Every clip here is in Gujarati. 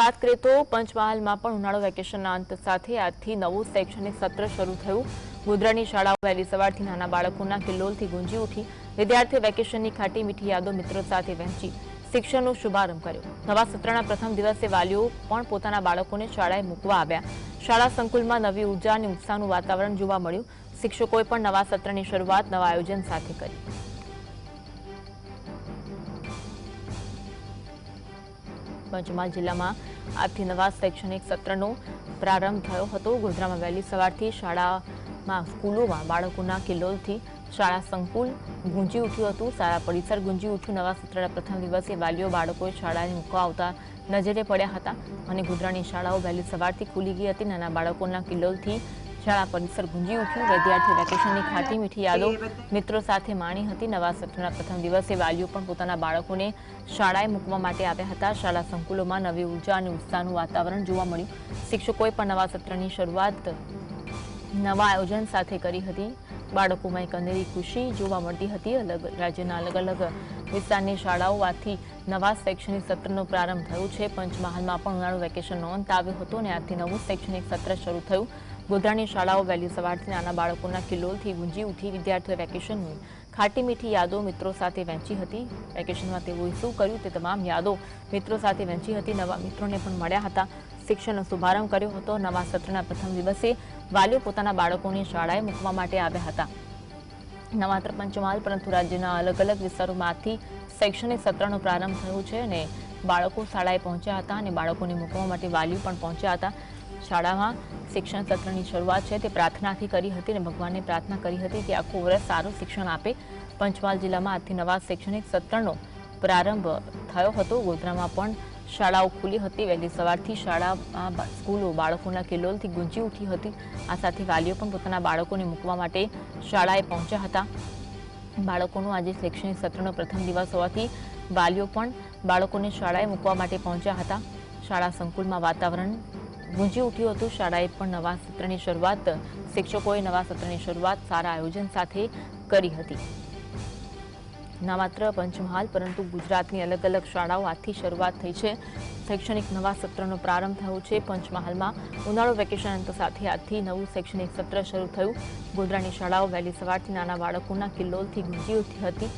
વાત કરીએ તો પંચમહાલમાં પણ ઉનાળુ વેકેશનના અંત સાથે આજથી નવું શૈક્ષણિક સત્ર શરૂ થયું. ગોધરાની શાળાઓ વહેલી સવારથી નાના બાળકોના કિલ્લોલથી ગુંજી ઉઠી વિદ્યાર્થીઓ વેકેશનની ખાટી મીઠી યાદો મિત્રો સાથે વહેંચી શિક્ષણનો શુભારંભ કર્યો. નવા સત્રના પ્રથમ દિવસે વાલીઓ પણ પોતાના બાળકોને શાળાએ મૂકવા આવ્યા. શાળા સંકુલમાં નવી ઊર્જા અને ઉત્સાહનું વાતાવરણ જોવા મળ્યું. શિક્ષકોએ પણ નવા સત્રની શરૂઆત નવા આયોજન સાથે કરી. પંચમહાલ જિલ્લામાં આજથી નવા શૈક્ષણિક સત્રનો પ્રારંભ થયો હતો. ગોધરામાં વહેલી સવારથી શાળામાં, સ્કૂલોમાં બાળકોના કિલ્લોલથી શાળા સંકુલ ગુંજી ઉઠ્યું હતું. શાળા પરિસર ગુંજી ઉઠ્યું. નવા સત્રના પ્રથમ દિવસે વાલીઓ બાળકોએ શાળાને મૂકવા આવતા નજરે પડ્યા હતા અને ગોધરાની શાળાઓ વહેલી સવારથી ખુલી ગઈ હતી. નાના બાળકોના કિલ્લોલથી શાળા પરિસર ગુંજી ઉઠ્યું. વિદ્યાર્થીઓ વેકેશનની ખાટી મીઠી યાદો મિત્રો સાથે માણી હતી. નવા સત્રના પ્રથમ દિવસે વાલીઓ પણ પોતાના બાળકોને શાળાએ મૂકવા માટે આવ્યા હતા. શાળા સંકુલોમાં નવી ઊર્જા અને ઉત્સાહનું વાતાવરણ જોવા મળ્યું. શિક્ષકોએ પણ નવા સત્રની શરૂઆત નવા આયોજન સાથે કરી હતી. બાળકોમાં એક અનેરી ખુશી જોવા મળતી હતી. અલગ રાજ્યના અલગ અલગ વિસ્તારની શાળાઓ આજથી નવા શૈક્ષણિક સત્રનો પ્રારંભ થયો છે. પંચમહાલમાં પણ ઉનાળુ વેકેશન નોંધ આવ્યો હતો અને આજથી નવું શૈક્ષણિક સત્ર શરૂ થયું. ગોધરાની શાળાઓ વહેલી સવારથી નાના બાળકોના કિલ્લોલથી ગુંજી ઉઠી વિદ્યાર્થીઓએ વેકેશનની ખાટી મીઠી યાદો મિત્રો સાથે વહેંચી હતી. વેકેશનમાં તેઓએ શું કર્યું તે તમામ યાદો મિત્રો સાથે વહેંચી હતી. નવા મિત્રોને પણ મળ્યા હતા. શિક્ષણનો શુભારંભ કર્યો હતો. નવા સત્રના પ્રથમ દિવસે વાલીઓ પોતાના બાળકોને શાળાએ મૂકવા માટે આવ્યા હતા. ન માત્ર પંચમહાલ પરંતુ રાજ્યના અલગ અલગ વિસ્તારોમાંથી શૈક્ષણિક સત્રનો પ્રારંભ થયો છે અને બાળકો શાળાએ પહોંચ્યા હતા અને બાળકોને મૂકવા માટે વાલીઓ પણ પહોંચ્યા હતા. શાળામાં શિક્ષણ સત્રની શરૂઆત છે. તે પ્રાર્થનાથી કરી હતી અને ભગવાનને પ્રાર્થના કરી હતી કે આખું વર્ષ સારું શિક્ષણ આપે. પંચમહાલ જિલ્લામાં આજથી નવા શૈક્ષણિક સત્રનો પ્રારંભ થયો હતો. ગોધરામાં પણ શાળાઓ ખુલી હતી. વહેલી સવારથી શાળામાં સ્કૂલો બાળકોના કિલ્લોલથી ગુંજી ઉઠી હતી. આ સાથે વાલીઓ પણ પોતાના બાળકોને મૂકવા માટે શાળાએ પહોંચ્યા હતા. બાળકોનો આજે શૈક્ષણિક સત્રનો પ્રથમ દિવસ હોવાથી વાલીઓ પણ બાળકોને શાળાએ મૂકવા માટે પહોંચ્યા હતા. શાળા સંકુલમાં વાતાવરણ ગુંજી ઉઠ્યું હતું. શાળાએ પણ નવા સત્રની શરૂઆત, શિક્ષકોએ નવા સત્રની શરૂઆત સારા આયોજન સાથે કરી હતી. ના માત્ર પંચમહાલ, પરંતુ ગુજરાતની અલગ અલગ શાળાઓ આજથી શરૂઆત થઈ છે. શૈક્ષણિક નવા સત્રનો પ્રારંભ થયો છે. પંચમહાલમાં ઉનાળો વેકેશન અંત સાથે આજથી નવું શૈક્ષણિક સત્ર શરૂ થયું. ગોધરાની શાળાઓ વહેલી સવારથી નાના બાળકોના કિલ્લોલથી ગુંજી ઉઠી હતી.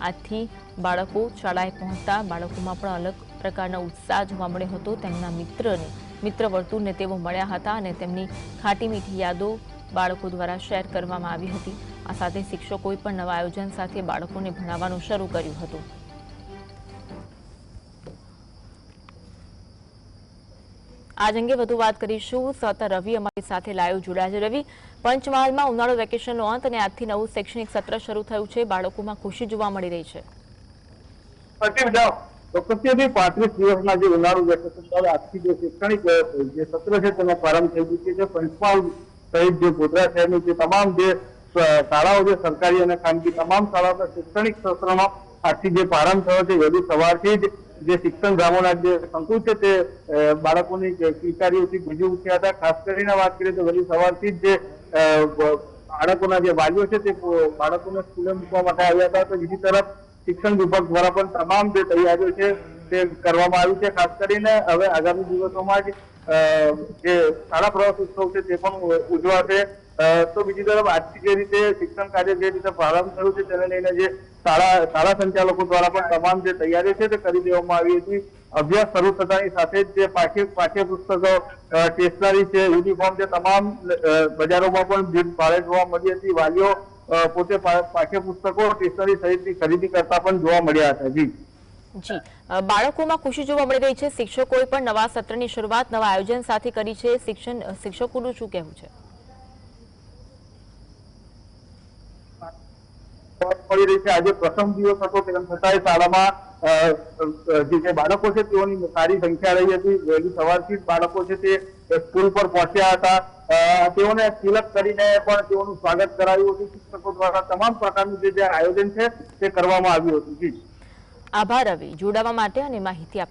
આજથી બાળકો શાળાએ પહોંચતા બાળકોમાં પણ અલગ પ્રકારનો ઉત્સાહ જોવા મળ્યો હતો. તેમના મિત્રને મિત્ર વર્તુળને તેઓ મળ્યા હતા અને તેમની ખાટી મીઠી યાદો બાળકો દ્વારા શેર કરવામાં આવી હતી. આ સાથે શિક્ષકોએ પણ નવા આયોજન સાથે બાળકોને ભણાવવાનું શરૂ કર્યું હતું. આજ અંગે વધુ વાત કરીશું. સત રવિ અમારી સાથે લાઈવ જોડાયા છે. રવિ, પંચમહાલમાં ઉનાળો વેકેશનનો અંત અને આજથી નવું શૈક્ષણિક સત્ર શરૂ થયું છે. બાળકોમાં ખુશી જોવા મળી રહી છે. પટી પ્રત્યેથી પાંત્રીસ દિવસના જે ઉનાળુ વેકેશન બાદ આજથી જે શૈક્ષણિક જે સત્ર છે, તેનો પ્રારંભ થઈ ચૂક્યો છે. પંચમહાલ સહિત જે ગોધરા શહેરની જે તમામ જે શાળાઓ છે, સરકારી અને ખાનગી તમામ શાળાઓના શૈક્ષણિક સત્રમાં આજથી જે પ્રારંભ થયો છે વહેલી સવારથી જ જે શિક્ષણ ગ્રામોના જે સંકુલ છે, તે બાળકોની જે કિલકારીઓથી ગુંજી ઉઠ્યા હતા. ખાસ કરીને વાત કરીએ તો વહેલી સવારથી જ જે બાળકોના જે વાલીઓ છે, તે બાળકોને સ્કૂલે મૂકવા માટે આવ્યા હતા. તો બીજી તરફ શિક્ષણ વિભાગ દ્વારા પણ તમામ જે તૈયારીઓ છે તે કરવામાં આવી છે. ખાસ કરીને હવે આગામી દિવસોમાં જ જે શાળા પ્રવાસ ઉત્સવ છે તે પણ ઉજવાશે. તો બીજી તરફ આજથી જે રીતે શિક્ષણ કાર્ય જે રીતે પ્રારંભ થયું છે તેને લઈને જે શાળા શાળા સંચાલકો દ્વારા પણ તમામ જે તૈયારીઓ છે તે કરી દેવામાં આવી હતી. અભ્યાસ શરૂ થતાની સાથે જ જે પાઠ્ય, પાઠ્યપુસ્તકો સ્ટેશનરી છે, યુનિફોર્મ છે, તમામ બજારોમાં પણ ભીડ ભાડે જોવા મળી હતી. વાલીઓ પોતે પાઠ્યપુસ્તકો સ્ટેશનરી સહિતની ખરીદી કરતા પણ જોવા મળ્યા હતા જી. જી. બાળકોમાં ખુશી જોવા મળી રહી છે. શિક્ષકોએ પણ નવા સત્રની શરૂઆત નવા આયોજન સાથે કરી છે. શિક્ષણ શિક્ષકોનું શું કહેવું છે? મળી રહી છે. આજે પ્રથમ દિવસ હતો તેમ છતાંય શાળામાં જે બાળકો છે તેઓની સારી સંખ્યા રહી હતી. વહેલી સવારથી બાળકો છે તે સ્કૂલ પર પહોંચ્યા હતા. તેઓને તિલક કરીને પણ તેઓનું સ્વાગત કરાયું હતું. શિક્ષકો દ્વારા તમામ પ્રકારનું જે આયોજન છે તે કરવામાં આવ્યું હતું. જી. આભાર રવિ. જોડાવા માટે અને માહિતી